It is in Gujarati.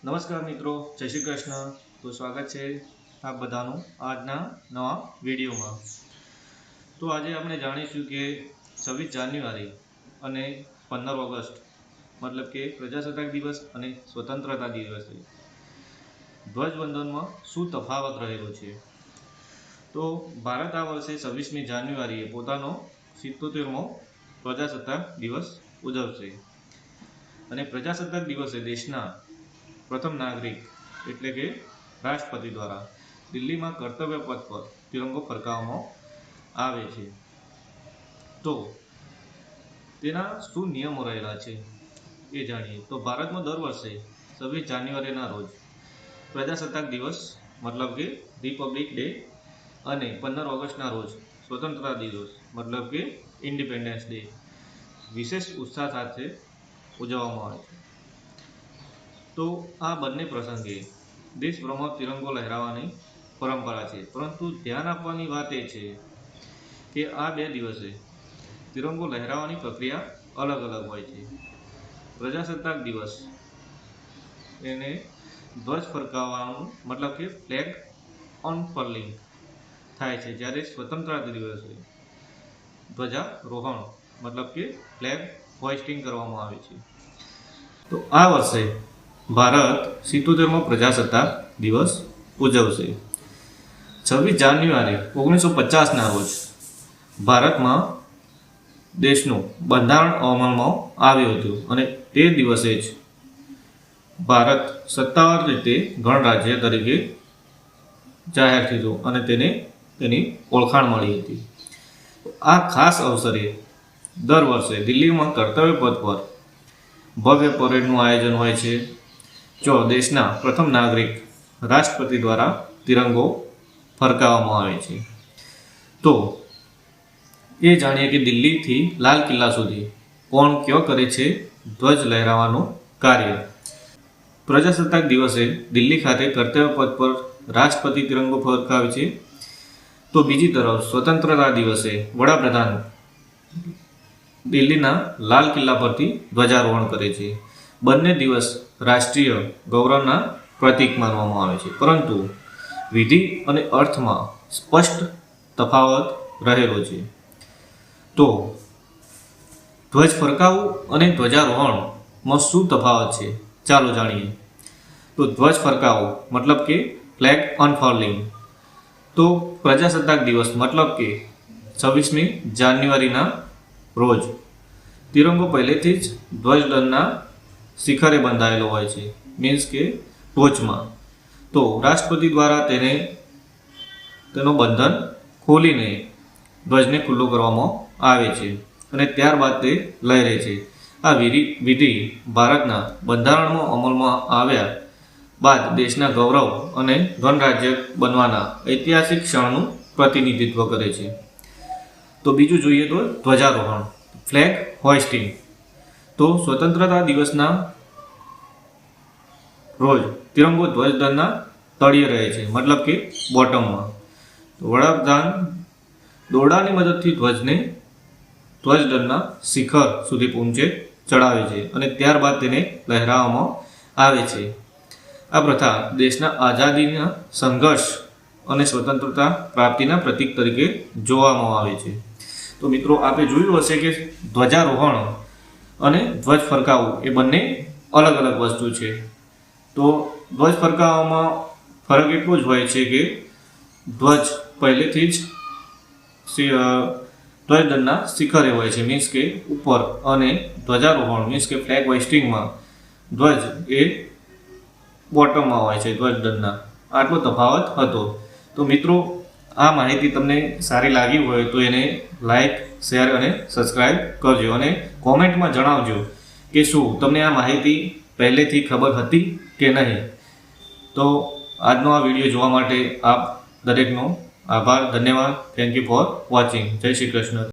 નમસ્કાર મિત્રો, જય શ્રી કૃષ્ણ. તો સ્વાગત છે આપ બધાનું આજના નવા વિડીયોમાં. તો આજે આપણે જાણીશું કે છવ્વીસ જાન્યુઆરી અને પંદર ઓગસ્ટ, મતલબ કે પ્રજાસત્તાક દિવસ અને સ્વતંત્રતા દિવસે ધ્વજવંદનમાં શું તફાવત રહેલો છે? તો ભારત આ વર્ષે છવ્વીસમી જાન્યુઆરીએ પોતાનો સિત્તોતેરમો પ્રજાસત્તાક દિવસ ઉજવશે. અને પ્રજાસત્તાક દિવસે દેશના પ્રથમ નાગરિક એટલે કે રાષ્ટ્રપતિ દ્વારા દિલ્હીમાં કર્તવ્ય પથ પર તિરંગો ફરકાવવામાં આવે છે. તો તેના શું નિયમો રહેલા છે એ જાણીએ. તો ભારતમાં દર વર્ષે છવ્વીસ જાન્યુઆરીના રોજ પ્રજાસત્તાક દિવસ, મતલબ કે રિપબ્લિક ડે અને પંદર ઓગસ્ટના રોજ સ્વતંત્રતા દિવસ, મતલબ કે ઇન્ડિપેન્ડન્સ ડે વિશેષ ઉત્સાહ સાથે ઉજવવામાં આવે છે. તો આ બંને પ્રસંગે દેશભ્રમમાં તિરંગો લહેરાવાની પરંપરા છે. પરંતુ ધ્યાન આપવાની વાત એ છે કે આ બે દિવસે તિરંગો લહેરાવાની પ્રક્રિયા અલગ અલગ હોય છે. પ્રજાસત્તાક દિવસ એને ધ્વજ ફરકાવવાનું મતલબ કે ફ્લેગ અનફર્લિંગ થાય છે. જ્યારે સ્વતંત્રતા દિવસે ધ્વજારોહણ મતલબ કે ફ્લેગ હોઇસ્ટિંગ કરવામાં આવે છે. તો આ વર્ષે ભારત સિત્તોતેરમો પ્રજાસત્તાક દિવસ ઉજવશે. છવ્વીસ જાન્યુઆરી ઓગણીસો પચાસના રોજ ભારતમાં દેશનું બંધારણ અમલમાં આવ્યું હતું અને તે દિવસે જ ભારત સત્તાવાર રીતે ગણરાજ્ય તરીકે જાહેર થયું અને તેને તેની ઓળખાણ મળી હતી. આ ખાસ અવસરે દર વર્ષે દિલ્હીમાં કર્તવ્ય પથ પર ભવ્ય પરેડનું આયોજન હોય છે. જો દેશના પ્રથમ નાગરિક રાષ્ટ્રપતિ દ્વારા તિરંગો ફરકાવવામાં આવે છે. તો એ જાણીએ કે દિલ્હીથી લાલ કિલ્લા સુધી કોણ કયો કરે છે ધ્વજ લહેરાવાનું કાર્ય. પ્રજાસત્તાક દિવસે દિલ્હી ખાતે કર્તવ્ય પદ પર રાષ્ટ્રપતિ તિરંગો ફરકાવે છે. તો બીજી તરફ સ્વતંત્રતા દિવસે વડાપ્રધાન દિલ્હીના લાલ કિલ્લા પરથી ધ્વજારોહણ કરે છે. બંને દિવસ રાષ્ટ્રીય ગૌરવના પ્રતીક માનવામાં આવે છે. પરંતુ વિધિ અને અર્થમાં સ્પષ્ટ તફાવત રહેલો છે. તો ધ્વજ ફરકાવવું અને ધ્વજારોહણમાં શું તફાવત છે? ચાલો જાણીએ. તો ધ્વજ ફરકાવો મતલબ કે ફ્લેગ અનફર્લિંગ તો પ્રજાસત્તાક દિવસ મતલબ કે છવ્વીસમી જાન્યુઆરીના રોજ. તિરંગો પહેલેથી જ ધ્વજદળના શિખરે બંધાયેલો હોય છે. મીન્સ કે ટોચમાં. તો રાષ્ટ્રપતિ દ્વારા તેને તેનો બંધન ખોલીને ધ્વજને ખુલ્લો કરવામાં આવે છે અને ત્યારબાદ તે લહેરે છે. આ વિધિ વિધિ ભારતના બંધારણમાં અમલમાં આવ્યા બાદ દેશના ગૌરવ અને ગણરાજ્ય બનવાના ઐતિહાસિક ક્ષણનું પ્રતિનિધિત્વ કરે છે. તો બીજું જોઈએ તો ધ્વજારોહણ, ફ્લેગ, હોઇસ્ટિંગ. તો સ્વતંત્રતા દિવસના રોજ તિરંગો ધ્વજદળના તળિયે રહે છે, મતલબ કે બોટમમાં. તો વડાપ્રધાન દોરડાની મદદથી ધ્વજને ધ્વજદળના શિખર સુધી પહોંચે, ચડાવે છે અને ત્યારબાદ તેને લહેરાવવામાં આવે છે. આ પ્રથા દેશના આઝાદીના સંઘર્ષ અને સ્વતંત્રતા પ્રાપ્તિના પ્રતીક તરીકે જોવામાં આવે છે. તો મિત્રો, આપે જોયું હશે કે ધ્વજારોહણ અને ધ્વજ ફરકાવવું એ બંને અલગ અલગ વસ્તુ છે. તો ધ્વજ ફરકાવવામાં ફરક એટલો જ હોય છે કે ધ્વજ પહેલેથી જ ધ્વજદંડના શિખરે હોય છે. મીન્સ કે ઉપર અને ધ્વજારોહણ મીન્સ કે ફ્લેગ હોઇસ્ટિંગમાં ધ્વજ એ બોટમમાં હોય છે, ધ્વજદંડના. આટલો તફાવત હતો. તો મિત્રો આ માહિતી તમને સારી લાગી હોય તો એને લાઈક શેર અને સબસ્ક્રાઈબ કરજો અને કોમેન્ટમાં જણાવજો કે શું તમને આ માહિતી પહેલેથી ખબર હતી કે નહીં. તો આજનો આ વીડિયો જોવા માટે આપ દરેકનો આભાર, ધન્યવાદ. થેન્ક યુ ફોર વોચિંગ જય શ્રી કૃષ્ણ.